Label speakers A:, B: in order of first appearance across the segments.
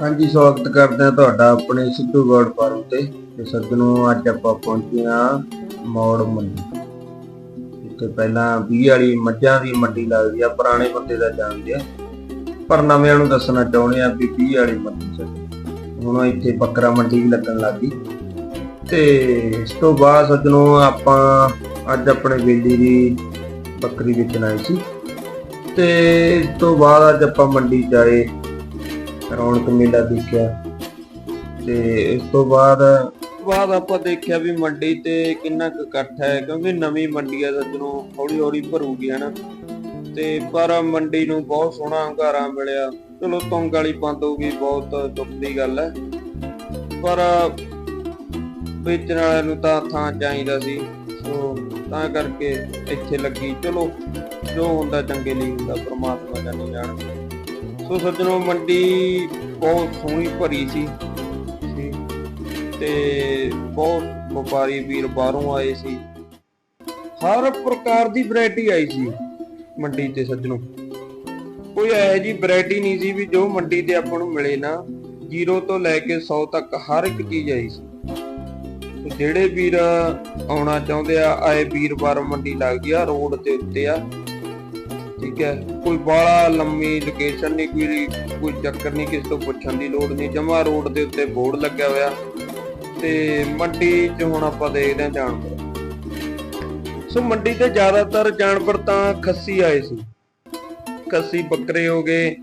A: ਹਾਂਜੀ, ਸਵਾਗਤ ਕਰਦੇ ਹਾਂ ਤੁਹਾਡਾ ਆਪਣੇ ਸਿੱਧੂ ਗੋਡ ਫਾਰਮ ਤੇ। ਤੇ ਸੱਜਣੋ ਅੱਜ ਆਪਾਂ ਪਹੁੰਚੇ ਹਾਂ ਮੌੜ ਮੰਡੀ। ਇੱਥੇ ਪਹਿਲਾਂ 20 ਵਾਲੀ ਮੱਝਾਂ ਦੀ ਮੰਡੀ ਲੱਗਦੀ ਆ, ਪੁਰਾਣੇ ਬੰਦੇ ਦਾ ਜਾਣਦੇ ਆ। ਪਰ ਨਵਿਆਂ ਨੂੰ ਦੱਸਣਾ ਚਾਹੁੰਦੇ ਆ ਵੀ 20 ਵਾਲੀ ਮੰਡੀ ਚ ਹੁਣ ਇੱਥੇ ਬੱਕਰਾ ਮੰਡੀ ਵੀ ਲੱਗਣ ਲੱਗੀ ਤੇ ਇਸ ਤੋਂ ਬਾਅਦ ਸੱਜਣੋ ਆਪਾਂ ਅੱਜ ਆਪਣੇ ਬੇਲੀ ਦੀ ਬੱਕਰੀ ਵੇਚਣ ਆਏ ਸੀ। ਤੇ ਇਸ ਤੋਂ ਬਾਅਦ ਅੱਜ ਆਪਾਂ ਮੰਡੀ ਜਾਏ ਰੌਣਕ ਮੇਲਾ ਦੇਖਿਆ। ਤੇ ਇਸ ਤੋਂ ਬਾਅਦ ਬਾਅਦ ਆਪਾਂ ਦੇਖਿਆ ਵੀ ਮੰਡੀ ਤੇ ਕਿੰਨਾ ਕੁ ਇਕੱਠ ਹੈ, ਕਿਉਂਕਿ ਨਵੀਂ ਮੰਡੀ ਆ ਸੱਜਣੋਂ ਹੌਲੀ ਹੌਲੀ ਭਰੂਗੀ ਹਨਾ ਤੇ ਪਰ ਮੰਡੀ ਨੂੰ ਬਹੁਤ ਸੋਹਣਾ ਹੰਗਾਰਾ ਮਿਲਿਆ। ਚਲੋ, ਤੰਗ ਵਾਲੀ ਬੰਦ ਹੋ ਗਈ, ਬਹੁਤ ਦੁੱਖ ਦੀ ਗੱਲ ਹੈ। ਪਰ ਵੇਚਣ ਵਾਲਿਆਂ ਨੂੰ ਤਾਂ ਥਾਂ ਚਾਹੀਦਾ ਸੀ। ਸੋ ਤਾਂ ਕਰਕੇ ਇੱਥੇ ਲੱਗੀ। ਚਲੋ, ਜੋ ਹੁੰਦਾ ਚੰਗੇ ਲਈ ਹੁੰਦਾ, ਪ੍ਰਮਾਤਮਾ ਜਾਣੇ ਜਾਣ ਸੋ ਸੱਜਣੋ ਮੰਡੀ ਬਹੁਤ ਸੋਹਣੀ ਭਰੀ ਸੀ। ਤੇ ਬਹੁਤ ਵਪਾਰੀ ਵੀਰ ਬਾਹਰੋਂ ਆਏ ਸੀ। ਹਰ ਪ੍ਰਕਾਰ ਦੀ ਵੈਰਾਈਟੀ ਆਈ ਸੀ ਮੰਡੀ ਤੇ ਸੱਜਣੋ। ਕੋਈ ਇਹੋ ਜੀ ਵੈਰਾਈਟੀ ਨਹੀਂ ਸੀ ਵੀ ਜੋ ਮੰਡੀ ਤੇ ਆਪਾਂ ਨੂੰ ਮਿਲੇ ਨਾ। ਜ਼ੀਰੋ ਤੋਂ ਲੈ ਕੇ 100 ਤੱਕ ਹਰ ਇੱਕ ਚੀਜ਼ ਆਈ ਸੀ। ਜਿਹੜੇ ਵੀਰ ਆਉਣਾ ਚਾਹੁੰਦੇ ਆ, ਆਏ ਵੀਰਵਾਰ ਮੰਡੀ ਲੱਗਦੀ ਆ, ਰੋਡ ਦੇ ਉੱਤੇ ਆ। ਠੀਕ ਹੈ ਕੋਈ ਬਾਲਾ ਲੰਮੀ ਲੋਕੇਸ਼ਨ ਨਹੀਂ ਕੋਈ ਕੋਈ ਚੱਕਰ ਨਹੀਂ ਕਿਸੇ ਤੋਂ ਪੁੱਛਣ ਦੀ ਲੋੜ ਨਹੀਂ ਜਮਾ ਰੋਡ ਦੇ ਉੱਤੇ ਬੋਰਡ ਲੱਗਿਆ ਹੋਇਆ ਤੇ ਮੰਡੀ 'ਚ ਹੁਣ ਆਪਾਂ ਦੇਖਦੇ ਹਾਂ ਜਾਨਵਰ ਸੋ ਮੰਡੀ ਤੇ ਜ਼ਿਆਦਾਤਰ ਜਾਨਵਰ ਤਾਂ ਖੱਸੀ ਆਏ ਸੀ। ਖੱਸੀ ਬੱਕਰੇ ਹੋ ਗਏ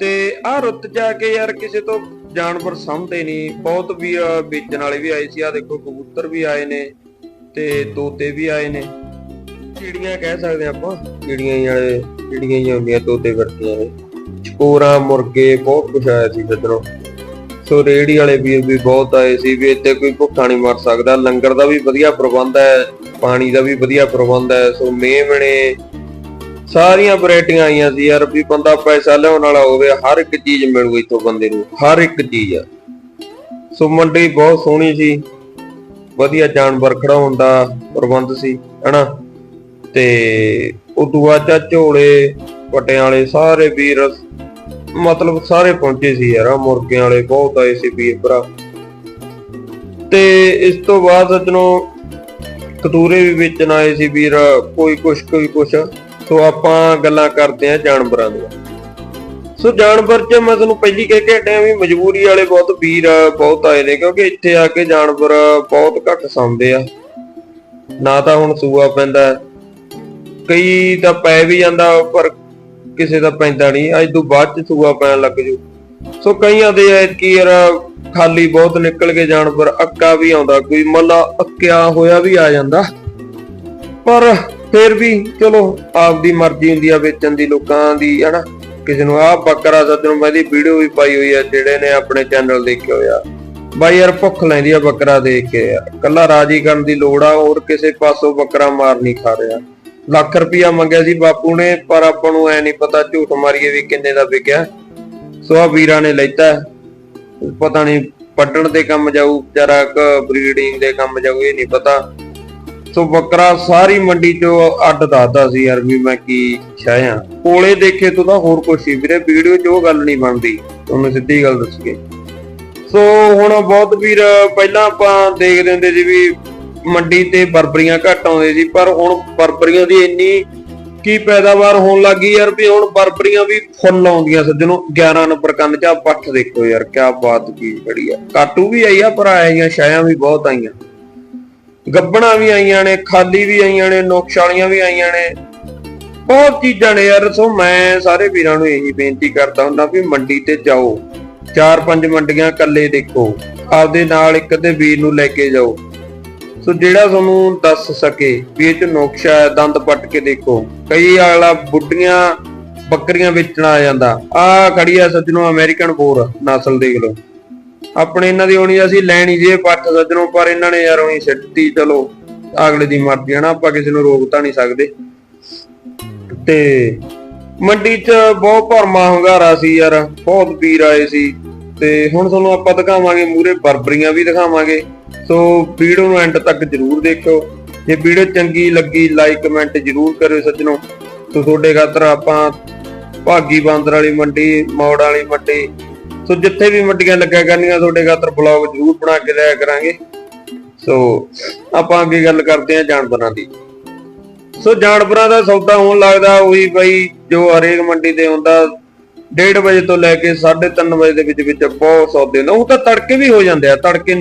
A: ਤੇ ਆਹ ਰੁੱਤ ਜਾ ਕੇ ਯਾਰ ਕਿਸੇ ਤੋਂ ਜਾਨਵਰ ਸਮਝਦੇ ਨਹੀਂ। ਬਹੁਤ ਵੀ ਅਹ, ਵੇਚਣ ਵਾਲੇ ਵੀ ਆਏ ਸੀ ਆ ਦੇਖੋ ਕਬੂਤਰ ਵੀ ਆਏ ਨੇ ਤੇ ਤੋਤੇ ਵੀ ਆਏ ਨੇ। ਚਿੜੀਆਂ ਕਹਿ ਸਕਦੇ ਆਪਾਂ, ਚਿੜੀਆਂ ਹੀ ਵਾਲੇ, ਚਿੜੀਆਂ ਹੀ ਹੁੰਦੀਆਂ, ਤੋਤੇ ਵਰਤੀਆਂ ਨੇ। ਚਕੋਰਾ ਮੁਰਗੇ, ਬਹੁਤ ਕੁਝ ਆਇਆ ਸੀ ਸੱਜਣੋ ਸੋ ਰੇੜੀ ਵਾਲੇ ਵੀਰ ਵੀ ਬਹੁਤ ਆਏ ਸੀ ਵੀ ਇੱਥੇ ਕੋਈ ਭੁੱਖਾ ਨਹੀਂ ਮਰ ਸਕਦਾ। ਲੰਗਰ ਦਾ ਵੀ ਵਧੀਆ ਪ੍ਰਬੰਧ ਹੈ, ਪਾਣੀ ਦਾ ਵੀ ਵਧੀਆ ਪ੍ਰਬੰਧ ਹੈ। ਸੋ ਮੇਵਣੇ, ਸਾਰੀਆਂ ਵੈਰਾਈਟੀਆਂ ਆਈਆਂ ਸੀ ਯਾਰ ਵੀ ਬੰਦਾ ਪੈਸਾ ਲਿਆਉਣ ਵਾਲਾ ਹੋਵੇ, ਹਰ ਇੱਕ ਚੀਜ਼ ਮਿਲੂ ਇੱਥੋਂ ਬੰਦੇ ਨੂੰ, ਹਰ ਇੱਕ ਚੀਜ਼ ਆ। ਸੋ ਮੰਡੀ ਬਹੁਤ ਸੋਹਣੀ ਸੀ। ਵਧੀਆ ਜਾਨਵਰ ਖੜਾਉਣ ਦਾ ਪ੍ਰਬੰਧ ਸੀ, ਹਨਾ? ਤੇ ਉਦੋਂ ਬਾਅਦ ਝੋਲੇ ਪਟਿਆਂ ਵਾਲੇ ਸਾਰੇ ਵੀਰ ਮਤਲਬ ਸਾਰੇ ਪਹੁੰਚੇ ਸੀ ਯਾਰ, ਆਹ ਮੁਰਗਿਆਂ ਵਾਲੇ ਬਹੁਤ ਆਏ ਸੀ ਵੀਰ ਭਰਾ। ਤੇ ਇਸ ਤੋਂ ਬਾਅਦ ਸੱਜਣੋ ਕਤੂਰੇ ਵੀ ਵੇਚਣ ਆਏ ਸੀ ਵੀਰ, ਕੋਈ ਕੁਛ ਕੋਈ ਕੁਛ। ਸੋ ਆਪਾਂ ਗੱਲਾਂ ਕਰਦੇ ਆ ਜਾਨਵਰਾਂ ਦੀਆਂ। ਸੋ ਜਾਨਵਰ 'ਚ ਮੈਂ ਤੁਹਾਨੂੰ ਪਹਿਲੀ ਕਹਿ ਕੇ ਹਟਿਆ ਵੀ ਮਜਬੂਰੀ ਵਾਲੇ ਬਹੁਤ ਵੀਰ ਬਹੁਤ ਆਏ ਨੇ, ਕਿਉਂਕਿ ਇੱਥੇ ਆ ਕੇ ਜਾਨਵਰ ਬਹੁਤ ਘੱਟ ਸੌਂਦੇ ਆ। ਨਾ ਤਾਂ ਹੁਣ ਸੂਆ ਪੈਂਦਾ ਕਈ ਤਾਂ ਪੈ ਵੀ ਜਾਂਦਾ, ਪਰ ਕਿਸੇ ਦਾ ਪੈਂਦਾ ਨਹੀਂ। ਅੱਜ ਤੋਂ ਬਾਅਦ ਚ ਸੂਆ ਪੈਣ ਲੱਗ ਜੂ। ਸੋ ਕਈਆਂ ਦੇ ਐਤਕੀ ਯਾਰ ਖਾਲੀ ਬਹੁਤ ਨਿਕਲ ਕੇ ਜਾਨਵਰ ਅੱਕਾ ਵੀ ਆਉਂਦਾ। ਕੋਈ ਮੱਲਾ ਅੱਕਿਆ ਹੋਇਆ ਵੀ ਆ ਜਾਂਦਾ। ਪਰ ਫਿਰ ਵੀ ਚਲੋ, ਆਪਦੀ ਮਰਜ਼ੀ ਹੁੰਦੀ ਆ ਵੇਚਣ ਦੀ, ਲੋਕਾਂ ਦੀ, ਹਨਾ। ਕਿਸੇ ਨੂੰ ਆਹ ਬੱਕਰਾ ਸੱਜਣ ਮੈਂ ਦੀ ਵੀਡੀਓ ਵੀ ਪਾਈ ਹੋਈ ਆ, ਜਿਹੜੇ ਨੇ ਆਪਣੇ ਚੈਨਲ ਦੇਖਿਆ ਹੋਇਆ ਬਾਈ ਯਾਰ ਭੁੱਖ ਲੈਂਦੀ ਆ ਬੱਕਰਾ ਦੇਖ ਕੇ। ਯਾਰ ਕੱਲਾ ਰਾਜੀ ਕਰਨ ਦੀ ਲੋੜ ਆ, ਹੋਰ ਕਿਸੇ ਪਾਸੋਂ ਬੱਕਰਾ ਮਾਰ ਨਹੀਂ ਖਾ ਰਿਹਾ। ਲੱਖ ਰੁਪਇਆ ਮੰਗਿਆ ਸੀ ਬਾਪੂ ਨੇ, ਪਰ ਆਪਾਂ ਨੂੰ ਐ ਨਹੀਂ ਪਤਾ ਝੂਠ ਮਾਰੀਏ ਵੀ ਕਿੰਨੇ ਦਾ ਵਿਕਿਆ। ਸੋ ਆ ਵੀਰਾਂ ਨੇ ਲੈਤਾ। ਪਤਾ ਨਹੀਂ ਪੱਟਣ ਦੇ ਕੰਮ ਜਾਊ ਵਿਚਾਰਾ ਕ ਬਰੀਡਿੰਗ ਦੇ ਕੰਮ ਜਾਊ, ਇਹ ਨਹੀਂ ਪਤਾ। ਸੋ ਬੱਕਰਾ ਸਾਰੀ ਮੰਡੀ ਚੋਂ ਅੱਡ ਦੱਸਦਾ ਸੀ ਯਾਰ ਵੀ ਮੈਂ ਕੀ ਛਾਇਆ। ਕੋਲੇ ਦੇਖੇ ਤੋਂ ਤਾਂ ਹੋਰ ਕੁਛ ਸੀ ਵੀਰੇ, ਵੀਡੀਓ 'ਚ ਉਹ ਗੱਲ ਨਹੀਂ ਬਣਦੀ। ਤੁਹਾਨੂੰ ਸਿੱਧੀ ਗੱਲ ਦੱਸੀਏ। ਸੋ ਹੁਣ ਬਹੁਤ ਵੀਰ, ਪਹਿਲਾਂ ਆਪਾਂ ਦੇਖਦੇ ਹੁੰਦੇ ਸੀ ਵੀ ਮੰਡੀ ਤੇ ਬਰਬਰੀਆਂ ਘੱਟ ਆਉਂਦੇ ਸੀ ਪਰ ਹੁਣ ਬਰਬਰੀਆਂ ਦੀ ਇੰਨੀ ਕੀ ਪੈਦਾਵਾਰ ਹੋਣ ਲੱਗੀ ਯਾਰ ਵੀ ਹੁਣ ਬਰਬਰੀਆਂ ਵੀ ਫੁੱਲ ਆਉਂਦੀਆਂ ਸੱਜਣੋ 11 ਨੰਬਰ ਕੰਨ ਚ। ਪੱਠ ਦੇਖੋ ਯਾਰ, ਕਿਆ ਬਾਤ ਕੀ ਬੜੀ ਆ। ਕਾਟੂ ਵੀ ਆਈ ਆ, ਪਰ ਆਈਆਂ, ਛਾਇਆ ਵੀ ਬਹੁਤ ਆਈਆਂ। ਗੱਬਣਾ ਵੀ ਆਈਆਂ ਨੇ, ਖਾਲੀ ਵੀ ਆਈਆਂ ਨੇ ਨੁਕਸ਼ ਵਾਲੀਆਂ ਵੀ ਆਈਆਂ ਨੇ। ਬਹੁਤ ਚੀਜ਼ਾਂ ਨੇ ਯਾਰ, ਸੋ ਮੈਂ ਸਾਰੇ ਵੀਰਾਂ ਨੂੰ ਇਹੀ ਬੇਨਤੀ ਕਰਦਾ ਹੁੰਦਾ ਵੀ ਮੰਡੀ ਤੇ ਜਾਓ। ਚਾਰ ਪੰਜ ਮੰਡੀਆਂ ਇਕੱਲੇ ਦੇਖੋ। ਆਪਦੇ ਨਾਲ ਇੱਕ ਅੱਧੇ ਵੀਰ ਨੂੰ ਲੈ ਕੇ ਜਾਓ। ਸੋ ਜਿਹੜਾ ਤੁਹਾਨੂੰ ਦੱਸ ਸਕੇ ਵੀ ਇਹ ਚ ਨੁਕਸ਼ਾ ਹੈ ਦੰਦ ਪੱਟ ਕੇ ਦੇਖੋ। ਕਈ ਆਲਾ ਬੁੱਢੀਆਂ ਬੱਕਰੀਆਂ ਵੇਚਣ ਆ ਜਾਂਦਾ। ਆ ਖੜੀ ਆ ਸੱਜਣੋ ਅਮਰੀਕਨ ਬੋਰ ਨਸਲ ਦੇਖ ਲਓ। ਆਪਣੇ ਇਹਨਾਂ ਦੀ ਹੋਣੀ ਅਸੀਂ ਲੈਣੀ ਜੇ ਪੱਠ ਸੱਜਣੋ, ਪਰ ਇਹਨਾਂ ਨੇ ਯਾਰ ਉਹੀ ਸਿੱਟੀ, ਚਲੋ, ਅਗਲੇ ਦੀ ਮਰਜ਼ੀ ਹੈ ਨਾ, ਆਪਾਂ ਕਿਸੇ ਨੂੰ ਰੋਕ ਤਾਂ ਨਹੀਂ ਸਕਦੇ। ਤੇ ਮੰਡੀ 'ਚ ਬਹੁਤ ਭਰਮਾ ਹੁੰਗਾਰਾ ਸੀ ਯਾਰ, ਬਹੁਤ ਪੀਰ ਆਏ ਸੀ। ਤੇ ਹੁਣ ਤੁਹਾਨੂੰ ਆਪਾਂ ਦਿਖਾਵਾਂਗੇ ਮੂਰੇ ਬਰਬਰੀਆਂ ਵੀ ਦਿਖਾਵਾਂਗੇ। ਸੋ ਵੀਡੀਓ ਨੂੰ ਐਂਡ ਤੱਕ ਜਰੂਰ ਦੇਖਿਓ। ਜੇ ਵੀਡੀਓ ਚੰਗੀ ਲੱਗੀ ਲਾਈਕ ਕਮੈਂਟ ਜਰੂਰ ਕਰਿਓ ਸੱਜਣੋ। ਸੋ ਤੁਹਾਡੇ ਖਾਤਰ ਆਪਾਂ ਭਾਗੀ ਬਾਂਦਰ ਵਾਲੀ ਮੰਡੀ, ਮੌੜ ਵਾਲੀ ਮੰਡੀ, ਸੋ ਜਿੱਥੇ ਵੀ ਮੰਡੀਆਂ ਲੱਗਿਆ ਕਰਨੀਆਂ, ਤੁਹਾਡੇ ਖਾਤਰ ਬਲੌਗ ਜ਼ਰੂਰ ਬਣਾ ਕੇ ਲਿਆ ਕਰਾਂਗੇ। ਸੋ ਆਪਾਂ ਅੱਗੇ ਗੱਲ ਕਰਦੇ ਹਾਂ ਜਾਨਵਰਾਂ ਦੀ। ਸੋ ਜਾਨਵਰਾਂ ਦਾ ਸੌਦਾ ਹੋਣ ਲੱਗਦਾ, ਉਹੀ ਬਈ ਜੋ ਹਰੇਕ ਮੰਡੀ ਤੇ ਹੁੰਦਾ 1:30 ਵਜੇ ਤੋਂ ਲੈ ਕੇ 3:30 ਵਜੇ ਦੇ ਵਿੱਚ ਵਿੱਚ ਬਹੁਤ ਸੌਦੇ ਹੁੰਦੇ ਉਹ ਤਾਂ ਤੜਕੇ ਵੀ ਹੋ ਜਾਂਦੇ ਆ, ਤੜਕੇ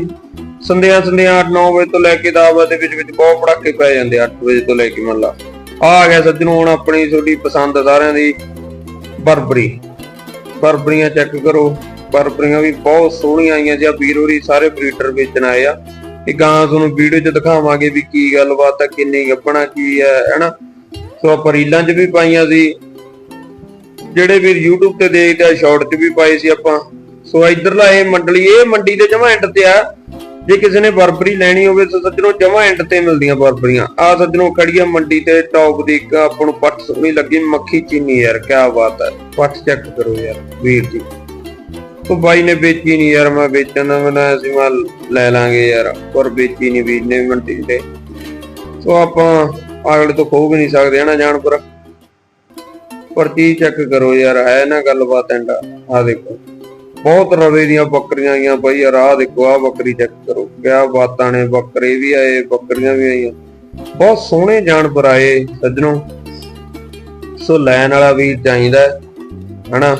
A: ਸੰਧਿਆ ਸੰਧਿਆ 8-9 ਵਜੇ ਤੋਂ ਲੈ ਕੇ 10 ਵਜੇ ਦੇ ਵਿੱਚ ਵਿੱਚ ਬਹੁਤ ਪੜਾਕੇ ਪੈ ਜਾਂਦੇ ਆ 8 ਵਜੇ ਤੋਂ ਲੈ ਕੇ ਮੰਨ ਲਾ। ਆ ਗਿਆ ਸੱਜਣੋ, ਹੁਣ ਆਪਣੀ ਤੁਹਾਡੀ ਪਸੰਦ ਸਾਰਿਆਂ ਦੀ, ਬਰਬਰੀ। ਬਰਬਰੀਆਂ ਚੈੱਕ ਕਰੋ। ਬਰਬਰੀਆਂ ਵੀ ਬਹੁਤ ਸੋਹਣੀਆਂ ਆਈਆਂ ਜੀ। ਆ ਵੀਰ ਸਾਰੇ ਬਰੀਡਰ ਵੇਚਣ ਆਏ ਆ। ਇਹ ਗਾਂ ਤੁਹਾਨੂੰ ਵੀਡੀਓ 'ਚ ਦਿਖਾਵਾਂਗੇ ਵੀ ਕੀ ਗੱਲਬਾਤ ਆ, ਕਿੰਨੀ ਗੱਪਣਾ ਕੀ ਹੈ ਹੈਨਾ? ਸੋ ਆਪਾਂ ਰੀਲਾਂ 'ਚ ਵੀ ਪਾਈਆਂ ਸੀ। ਜਿਹੜੇ ਵੀਰ YouTube ਤੇ ਦੇਖਦੇ ਆ ਸ਼ਾਰਟ 'ਚ ਵੀ ਪਾਏ ਸੀ ਆਪਾਂ। ਸੋ ਇਧਰਲਾ ਇਹ ਮੰਡਲੀ, ਇਹ ਮੰਡੀ ਦੇ ਜਮਾ ਐਂਡ ਤੇ ਆ। ਜੇ ਕਿਸੇ ਨੇ ਬਰਬਰੀ ਲੈਣੀ ਹੋਵੇ ਤਾਂ ਸੱਜਣੋ ਜਮਾ ਐਂਡ ਤੇ ਮਿਲਦੀਆਂ ਬਰਬਰੀਆਂ। ਆ ਸੱਜਣੋ ਖੜੀਆਂ ਮੰਡੀ ਤੇ ਟੌਪ ਦੀ ਇੱਕ ਆਪਾਂ ਨੂੰ ਪੱਟ ਸੋਹਣੀ ਲੱਗੀ, ਮੱਖੀ ਚੀਨੀ ਯਾਰ ਕੀ ਬਾਤ ਹੈ ਪੱਟ ਚੈੱਕ ਕਰੋ ਯਾਰ, ਵੀਰ ਜੀ। ਉਹ ਬਾਈ ਨੇ ਵੇਚੀ ਨਹੀਂ ਯਾਰ, ਮੈਂ ਵੇਚਣ ਦਾ ਮੈਂ ਅਸੀਂ ਮੈਂ ਲੈ ਲਾਂਗੇ ਯਾਰ, ਪਰ ਵੇਚੀ ਨਹੀਂ ਵੀਰ ਨੇ ਮੰਡੀ ਤੇ। ਸੋ ਆਪਾਂ ਅਗਲੇ ਤੋਂ ਖੋ ਵੀ ਨਹੀਂ ਸਕਦੇ, ਹਨਾ ਜਾਨਪੁਰ ਪਰ ਚੀਜ਼ ਚੈੱਕ ਕਰੋ ਯਾਰ, ਹੈ ਨਾ ਗੱਲਬਾਤ ਐਂਡ ਆ ਦੇਖੋ। ਬਹੁਤ ਰਵੇ ਦੀਆਂ ਬੱਕਰੀਆਂ ਆਈਆਂ ਬਈ ਯਾਰ ਦੇਖੋ ਆਹ ਬੱਕਰੀ ਚੈੱਕ ਕਰੋ। ਕਿਆ ਬਾਤਾਂ ਨੇ ਬੱਕਰੇ ਵੀ ਆਏ ਬੱਕਰੀਆਂ ਵੀ ਆਈਆਂ। ਬਹੁਤ ਸੋਹਣੇ ਜਾਨਵਰ ਆਏ ਸੱਜਣੋ। ਸੋ ਲੈਣ ਵਾਲਾ ਵੀ ਚਾਹੀਦਾ ਹੈ, ਹਨਾ?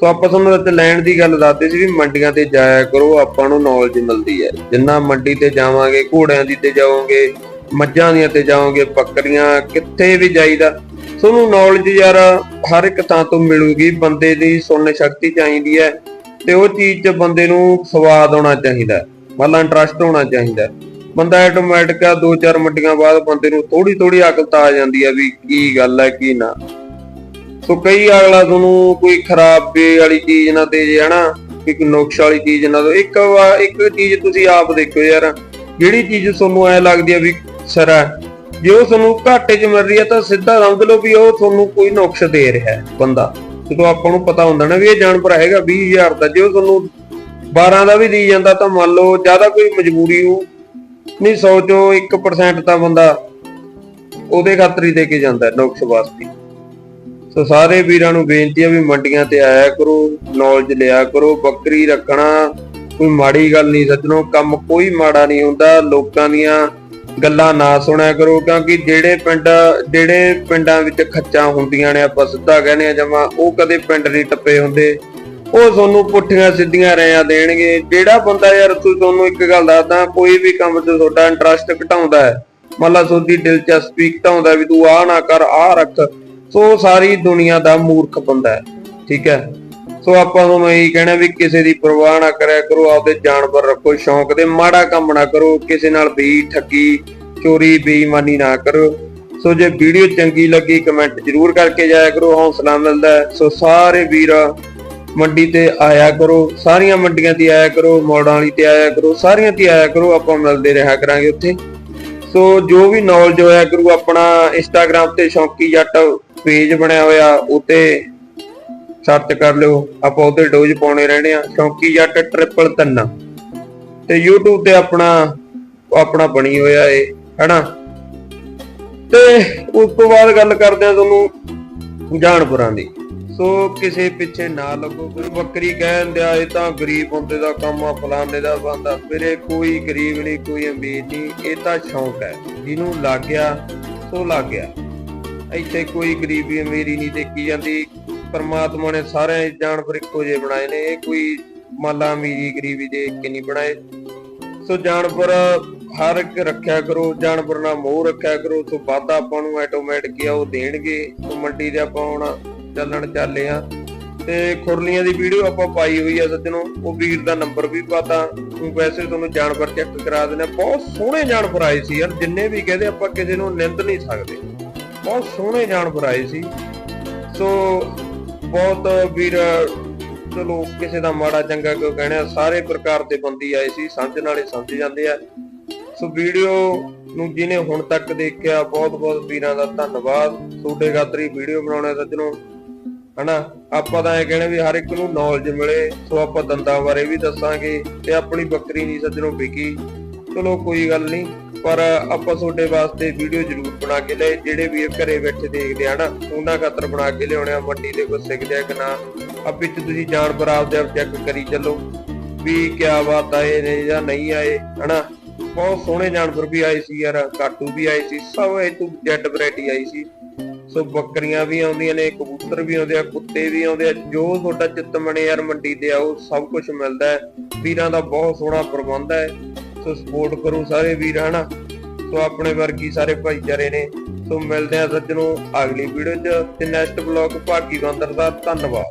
A: ਸੋ ਆਪਾਂ ਤੁਹਾਨੂੰ ਇੱਥੇ ਲੈਣ ਦੀ ਗੱਲ ਦੱਸਦੇ ਸੀ ਵੀ ਮੰਡੀਆਂ ਤੇ ਜਾਇਆ ਕਰੋ ਆਪਾਂ ਨੂੰ ਨੌਲੇਜ ਮਿਲਦੀ ਹੈ। ਜਿੰਨਾ ਮੰਡੀ ਤੇ ਜਾਵਾਂਗੇ ਘੋੜਿਆਂ ਦੀ ਤੇ ਜਾਓਗੇ ਮੱਝਾਂ ਦੀਆਂ ਤੇ ਜਾਓਗੇ ਬੱਕਰੀਆਂ ਕਿੱਥੇ ਵੀ ਜਾਈਦਾ। ਤੁਹਾਨੂੰ ਨੌਲੇਜ ਯਾਰ ਹਰ ਇੱਕ ਥਾਂ ਤੋਂ ਮਿਲੂਗੀ, ਬੰਦੇ ਦੀ ਸੁਣਨ ਸ਼ਕਤੀ ਚਾਹੀਦੀ ਹੈ ਤੇ ਉਹ ਚੀਜ਼ 'ਚ ਬੰਦੇ ਨੂੰ ਸਵਾਦ ਆਉਣਾ ਚਾਹੀਦਾ ਮਤਲਬ ਇੰਟਰਸਟ ਹੋਣਾ ਚਾਹੀਦਾ ਬੰਦਾ ਆਟੋਮੈਟਿਕ ਆ, ਦੋ ਚਾਰ ਮੰਡੀਆਂ ਬਾਅਦ ਬੰਦੇ ਨੂੰ ਥੋੜੀ ਥੋੜੀ ਅਕਲ ਤਾਂ ਆ ਜਾਂਦੀ ਹੈ ਵੀ ਕੀ ਗੱਲ ਹੈ, ਕੀ ਨਾ। ਸੋ ਕਈ ਅਗਲਾ ਤੁਹਾਨੂੰ ਕੋਈ ਖਰਾਬ ਵਾਲੀ ਚੀਜ਼ ਨਾ ਦੇ ਜੇ, ਹਨਾ? ਇੱਕ ਨੁਕਸ ਵਾਲੀ ਚੀਜ਼ ਨਾ ਦੇ। ਇੱਕ ਇੱਕ ਚੀਜ਼ ਤੁਸੀਂ ਆਪ ਦੇਖੋ ਯਾਰ, ਜਿਹੜੀ ਚੀਜ਼ ਤੁਹਾਨੂੰ ਐ ਲੱਗਦੀ ਆ ਵੀ ਸਰਾ ਜੇ ਉਹ ਤੁਹਾਨੂੰ ਘਾਟੇ 'ਚ ਮਿਲ ਰਹੀ ਹੈ ਤਾਂ ਸਿੱਧਾ ਸਮਝ ਲਓ ਵੀ ਉਹ ਤੁਹਾਨੂੰ ਕੋਈ ਨੁਕਸ ਦੇ ਰਿਹਾ ਹੈ ਬੰਦਾ। ਜਦੋਂ ਆਪਾਂ ਨੂੰ ਪਤਾ ਹੁੰਦਾ ਨਾ ਵੀ ਇਹ ਜਾਨਵਰ ਹੈਗਾ 20000 ਦਾ, ਜੇ ਉਹ ਤੁਹਾਨੂੰ 12 ਦਾ ਵੀ ਦੀ ਜਾਂਦਾ ਤਾਂ ਮੰਨ ਲਓ ਜ਼ਿਆਦਾ ਕੋਈ ਮਜਬੂਰੀ ਹੋ ਨਹੀਂ 100 ਚੋਂ 1% ਤਾਂ ਬੰਦਾ ਉਹਦੇ ਖਾਤਰ ਹੀ ਦੇ ਕੇ ਜਾਂਦਾ ਨੁਕਸ ਵਾਸਤੇ। ਸੋ ਸਾਰੇ ਵੀਰਾਂ ਨੂੰ ਬੇਨਤੀ ਆ ਵੀ ਮੰਡੀਆਂ ਤੇ ਆਇਆ ਕਰੋ ਨੌਲੇਜ ਲਿਆ ਕਰੋ, ਬੱਕਰੀ ਰੱਖਣਾ, ਕੋਈ ਮਾੜੀ ਗੱਲ ਨਹੀਂ ਸੱਜਣੋ, ਕੰਮ ਕੋਈ ਮਾੜਾ ਨਹੀਂ ਹੁੰਦਾ, ਲੋਕਾਂ ਦੀਆਂ ਗੱਲਾਂ ਨਾ ਸੁਣਿਆ ਕਰੋ, ਕਿਉਂਕਿ ਜਿਹੜੇ ਪਿੰਡ, ਜਿਹੜੇ ਪਿੰਡਾਂ ਵਿੱਚ ਖੱਚਾਂ ਹੁੰਦੀਆਂ ਨੇ, ਆਪਾਂ ਸਿੱਧਾ ਕਹਿੰਦੇ ਆ ਜਮਾ, ਉਹ ਕਦੇ ਪਿੰਡ ਨਹੀਂ ਟੱਪੇ ਹੁੰਦੇ। ਉਹ ਤੁਹਾਨੂੰ ਪੁੱਠੀਆਂ ਸਿੱਧੀਆਂ ਰਿਆਂ ਦੇਣਗੇ। ਜਿਹੜਾ ਬੰਦਾ ਯਾਰ, ਤੂੰ ਤੁਹਾਨੂੰ ਇੱਕ ਗੱਲ ਦੱਸਦਾ, ਕੋਈ ਵੀ ਕੰਮ 'ਚ ਤੁਹਾਡਾ ਇੰਟਰਸਟ ਘਟਾਉਂਦਾ ਹੈ। ਮੰਨ ਤੁਹਾਡੀ ਦਿਲਚਸਪੀ ਘਟਾਉਂਦਾ ਵੀ ਤੂੰ ਆਹ ਨਾ ਕਰ, ਆਹ ਰੱਖ। ਸੋ ਸਾਰੀ ਦੁਨੀਆ ਦਾ ਮੂਰਖ ਬੰਦਾ ਹੈ। ਠੀਕ ਹੈ? ਸੋ ਆਪਾਂ ਨੂੰ ਮੈਂ ਇਹੀ ਕਹਿਣਾ ਵੀ ਕਿਸੇ ਦੀ ਪਰਵਾਹ ਨਾ ਕਰਿਆ ਕਰੋ, ਆਪਦੇ ਜਾਨਵਰ ਰੱਖੋ, ਸ਼ੌਂਕ ਦੇ ਮਾੜਾ ਕੰਮ ਨਾ ਕਰੋ, ਕਿਸੇ ਨਾਲ ਵੀ ਠੱਗੀ, ਚੋਰੀ, ਬੇਈਮਾਨੀ ਨਾ ਕਰੋ ਸੋ ਜੇ ਵੀਡੀਓ ਚੰਗੀ ਲੱਗੀ ਕਮੈਂਟ ਜ਼ਰੂਰ ਕਰਕੇ ਜਾਇਆ ਕਰੋ, ਹੌਸਲਾ ਮਿਲਦਾ ਸੋ ਸਾਰੇ ਵੀਰ ਮੰਡੀ ਤੇ ਆਇਆ ਕਰੋ, ਸਾਰੀਆਂ ਮੰਡੀਆਂ ਤੇ ਆਇਆ ਕਰੋ, ਮੋੜਾਂ ਵਾਲੀ ਤੇ ਆਇਆ ਕਰੋ, ਸਾਰੀਆਂ ਤੇ ਆਇਆ ਕਰੋ, ਆਪਾਂ ਮਿਲਦੇ ਰਿਹਾ ਕਰਾਂਗੇ ਉੱਥੇ। ਸੋ ਜੋ ਵੀ ਨੌਲੇਜ ਹੋਇਆ ਕਰੂ, ਆਪਣਾ ਇੰਸਟਾਗ੍ਰam ਤੇ ਸ਼ੌਂਕੀ ਜੱਟ ਪੇਜ ਬਣਿਆ ਹੋਇਆ ਉਤੇ ਸਰਚ ਕਰ ਲਿਓ, ਆਪਾਂ ਉਹਦੇ ਡੋਜ਼ ਪਾਉਣੇ ਰਹਿਣੇ ਆ ਸ਼ੌਂਕੀ ਜੱਟ ਟ੍ਰਿਪਲ ਤਿੰਨ ਤੇ YouTube ਤੇ ਆਪਣਾ ਆਪਣਾ ਬਣੀ ਹੋਇਆ ਏ, ਹੈਨਾ? ਤੇ ਉਸ ਤੋਂ ਬਾਅਦ ਗੱਲ ਕਰਦੇ ਆ ਤੁਹਾਨੂੰ ਜਾਨਪੁਰਾਂ ਦੀ। ਸੋ ਕਿਸੇ ਪਿੱਛੇ ਨਾ ਲੱਗੋ, ਕੋਈ ਬੱਕਰੀ ਕਹਿਣ ਦਿਆ, ਇਹ ਤਾਂ ਗਰੀਬ ਬੰਦੇ ਦਾ ਕੰਮ ਆ, ਫਲਾਣੇ ਦਾ ਬੰਦਾ। ਵੀਰੇ ਕੋਈ ਗਰੀਬ ਨਹੀਂ, ਕੋਈ ਅਮੀਰ ਨਹੀਂ, ਇਹ ਤਾਂ ਸ਼ੌਂਕ ਹੈ। ਜਿਹਨੂੰ ਲੱਗ ਗਿਆ ਸੋ ਲੱਗ ਗਿਆ ਇੱਥੇ ਕੋਈ ਗਰੀਬੀ ਅਮੀਰੀ ਨਹੀਂ ਦੇਖੀ ਜਾਂਦੀ। ਪਰਮਾਤਮਾ ਨੇ ਸਾਰੇ ਜਾਨਵਰ ਇੱਕੋ ਜਿਹੇ ਬਣਾਏ ਨੇ। ਇਹ ਕੋਈ ਮਾਲਾ ਅਮੀਰੀ ਗਰੀਬੀ ਦੇਖ ਕੇ ਨਹੀਂ ਬਣਾਏ। ਸੋ ਜਾਨਵਰ ਹਰ ਇੱਕ ਰੱਖਿਆ ਕਰੋ, ਜਾਨਵਰ ਨਾਲ ਮੋਹ ਰੱਖਿਆ ਕਰੋ। ਸੋ ਵਾਧਾ ਆਪਾਂ ਨੂੰ ਆਟੋਮੈਟਿਕ ਆ, ਉਹ ਦੇਣਗੇ। ਸੋ ਮੰਡੀ ਦੇ ਆਪਾਂ ਹੁਣ ਚੱਲਣ ਚੱਲੇ ਆ ਤੇ ਖੁਰਲੀਆਂ ਦੀ ਵੀਡੀਓ ਆਪਾਂ ਪਾਈ ਹੋਈ ਆ ਸੱਜਣੋ। ਉਹ ਵੀਰ ਦਾ ਨੰਬਰ ਵੀ ਪਤਾ। ਉਹ ਵੈਸੇ ਤੁਹਾਨੂੰ ਜਾਨਵਰ ਚੈੱਕ ਕਰਾ ਦਿੰਦੇ ਆ। ਬਹੁਤ ਸੋਹਣੇ ਜਾਨਵਰ ਆਏ ਸੀ ਯਾਰ। ਜਿੰਨੇ ਵੀ ਕਹਦੇ ਆਪਾਂ ਕਿਸੇ ਨੂੰ ਨਿੰਦ ਨਹੀਂ ਸਕਦੇ। ਬਹੁਤ ਸੋਹਣੇ ਜਾਨਵਰ ਆਏ ਸੀ। ਸੋ ਬਹੁਤ ਵੀਰ, ਚਲੋ ਕਿਸੇ ਦਾ ਮਾੜਾ ਚੰਗਾ ਕਿਉਂ ਕਹਿਣਾ, ਸਾਰੇ ਪ੍ਰਕਾਰ ਦੇ ਬੰਦੀ ਆਏ ਸੀ ਸਮਝਣ ਵਾਲੇ ਸਮਝ ਜਾਂਦੇ ਆ। ਸੋ ਵੀਡੀਓ ਨੂੰ ਜਿਹਨੇ ਹੁਣ ਤੱਕ ਦੇਖਿਆ, ਬਹੁਤ ਬਹੁਤ ਵੀਰਾਂ ਦਾ ਧੰਨਵਾਦ। ਤੁਹਾਡੇ ਗਾਤਰੀ ਵੀਡੀਓ ਬਣਾਉਣਾ ਸੱਜਣੋ, ਹਨਾ? ਆਪਾਂ ਤਾਂ ਇਹ ਕਹਿਣਾ ਵੀ ਹਰ ਇੱਕ ਨੂੰ ਨੌਲੇਜ ਮਿਲੇ, ਸੋ ਆਪਾਂ ਦੰਦਾਂ ਬਾਰੇ ਵੀ ਦੱਸਾਂਗੇ, ਤੇ ਆਪਣੀ ਬੱਕਰੀ ਨਹੀਂ ਸੱਜਣੋ ਵਿਕੀ। ਚਲੋ ਕੋਈ ਗੱਲ ਨਹੀਂ। ਪਰ ਆਪਾਂ ਤੁਹਾਡੇ ਵਾਸਤੇ ਵੀਡੀਓ ਜ਼ਰੂਰ ਬਣਾ ਕੇ ਲਏ ਜਿਹੜੇ ਵੀ ਘਰੇ ਬੈਠੇ ਦੇਖਦੇ ਆ ਉਹਨਾਂ ਖਾਤਰ ਬਣਾ ਕੇ ਲਿਆਉਣੇ ਆ। ਮੰਡੀ ਦੇ ਕੋ ਸਿੱਖਦੇ ਆ ਕਿ ਨਾ ਆ ਵਿੱਚ ਤੁਸੀਂ ਜਾਨਵਰ ਆਪਦੇ ਆਪ ਚੈੱਕ ਕਰੀ ਚੱਲੋ ਵੀ ਕਿਆ ਬਾਤ ਆਏ ਨੇ ਜਾਂ ਨਹੀਂ ਆਏ, ਹਨਾ? ਬਹੁਤ ਸੋਹਣੇ ਜਾਨਵਰ ਵੀ ਆਏ ਸੀ ਯਾਰ, ਕਾਟੂ ਵੀ ਆਏ ਸੀ, ਸਭ ਇਹ ਤੋਂ ਜੈਡ ਵੈਰਾਈਟੀ ਆਈ ਸੀ। ਸੋ ਬੱਕਰੀਆਂ ਵੀ ਆਉਂਦੀਆਂ ਨੇ, ਕਬੂਤਰ ਵੀ ਆਉਂਦੇ ਆ, ਕੁੱਤੇ ਵੀ ਆਉਂਦੇ ਆ। ਜੋ ਤੁਹਾਡਾ ਚਿੱਤ ਮਣੇ ਯਾਰ ਮੰਡੀ ਤੇ ਆਓ, ਸਭ ਕੁਝ ਮਿਲਦਾ ਹੈ। ਵੀਰਾਂ ਦਾ ਬਹੁਤ ਸੋਹਣਾ ਪ੍ਰਬੰਧ ਹੈ। ਸੋ ਸਪੋਰਟ ਕਰੋ ਸਾਰੇ ਵੀਰ, ਹਨਾ? ਸੋ ਆਪਣੇ ਵਰਗੀ ਸਾਰੇ ਭਾਈਚਾਰੇ ਨੇ। ਸੋ ਮਿਲਦੇ ਆ ਸੱਜਣੋ ਅਗਲੀ ਵੀਡੀਓ 'ਚ ਤੇ ਨੈਕਸਟ ਬਲੌਗ ਭਾਗੀ ਬੰਦਰ ਦਾ। ਧੰਨਵਾਦ।